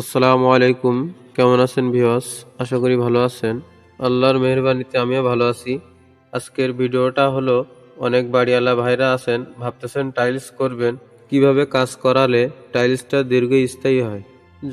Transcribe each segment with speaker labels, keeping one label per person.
Speaker 1: আসসালামু আলাইকুম। কেমন আছেন ভিওয়াস আশা করি ভালো আছেন। আল্লাহর মেহরবানিতে আমিও ভালো আছি। আজকের ভিডিওটা হলো, অনেক বাড়িওয়ালা ভাইরা আছেন, ভাবতেছেন টাইলস করবেন। কীভাবে কাজ করালে টাইলসটা দীর্ঘস্থায়ী হয়?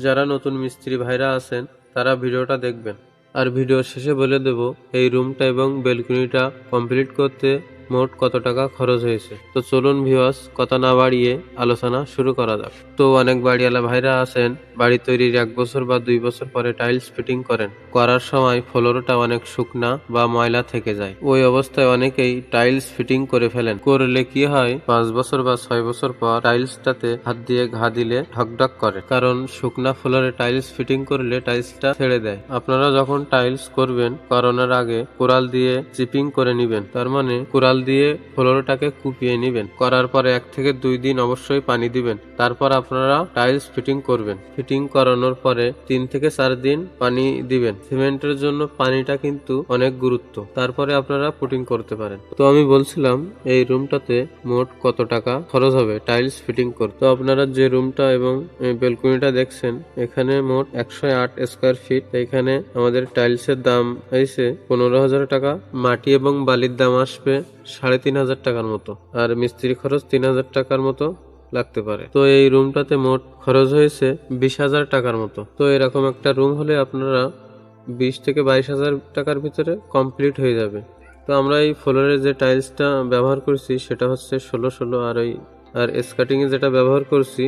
Speaker 1: যারা নতুন মিস্ত্রি ভাইরা আছেন, তারা ভিডিওটা দেখবেন। আর ভিডিওর শেষে বলে দেব, এই রুমটা এবং বেলকনিটা কমপ্লিট করতে মোট কত টাকা খরচ হয়েছে? তো চলুন ভিওয়াস কথা না বাড়িয়ে আলোচনা শুরু করা যাক। তো অনেক বাড়িওয়ালা ভাইরা আছেন, বাড়ি তৈরির এক বছর বা দুই বছর পরে টাইলস ফিটিং করেন। করার সময় ফ্লোরটা অনেক শুকনা বা ময়লা থেকে যায়। ওই অবস্থায় অনেকেই টাইলস ফিটিং করে ফেলেন। করলে কি হয়, পাঁচ বছর বা ছয় বছর পর টাইলসটাতে হাত দিয়ে ঘা দিলে ঢকঢক করে। কারণ শুকনা ফ্লোরে টাইলস ফিটিং করলে টাইলসটা ছেড়ে দেয়। আপনারা যখন টাইলস করবেন, করোনার আগে কোরাল দিয়ে চিপিং করে নিবেন। তার মানে কোরাল দিয়ে ফ্লোরটাকে কুপিয়ে নেবেন। করার পরে এক থেকে দুই দিন অবশ্যই পানি দিবেন। তারপর আপনারা টাইলস ফিটিং করবেন। ফিটিং করানোর পরে তিন থেকে চার দিন পানি দিবেন। সিমেন্টের জন্য পানিটা কিন্তু অনেক গুরুত্ব। তারপরে আপনারা পুটিং করতে পারেন। তো আমি বলছিলাম, এই রুমটাতে মোট কত টাকা খরচ হবে টাইলস ফিটিং করতে? তো আপনারা যে রুমটা এবং বেলকনিটা দেখছেন, এখানে মোট একশো আট স্কোয়ার ফিট। এখানে আমাদের টাইলসের দাম হয়েছে পনেরো হাজার টাকা। মাটি এবং বালির দাম আসবে সাড়ে তিন হাজার টাকার মতো। আর মিস্ত্রি খরচ তিন হাজার টাকার মতো লাগতে পারে। তো এই রুমটাতে মোট খরচ হয়েছে বিশ হাজার টাকার মতো। তো এরকম একটা রুম হলে আপনারা বিশ থেকে বাইশ হাজার টাকার ভিতরে কমপ্লিট হয়ে যাবে। তো আমরা এই ফ্লোরে যে টাইলসটা ব্যবহার করছি সেটা হচ্ছে ষোলো ষোলো আর ওই আর স্কার্টিংয়ে যেটা ব্যবহার করছি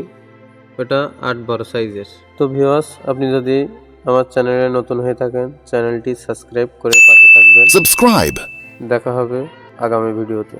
Speaker 1: ওটা আট বড় সাইজের। তো ভিওয়াস আপনি যদি আমার চ্যানেলে নতুন হয়ে থাকেন চ্যানেলটি সাবস্ক্রাইব করে পাশে থাকবেন।
Speaker 2: Subscribe.
Speaker 1: দেখা হবে আগামী ভিডিওতে।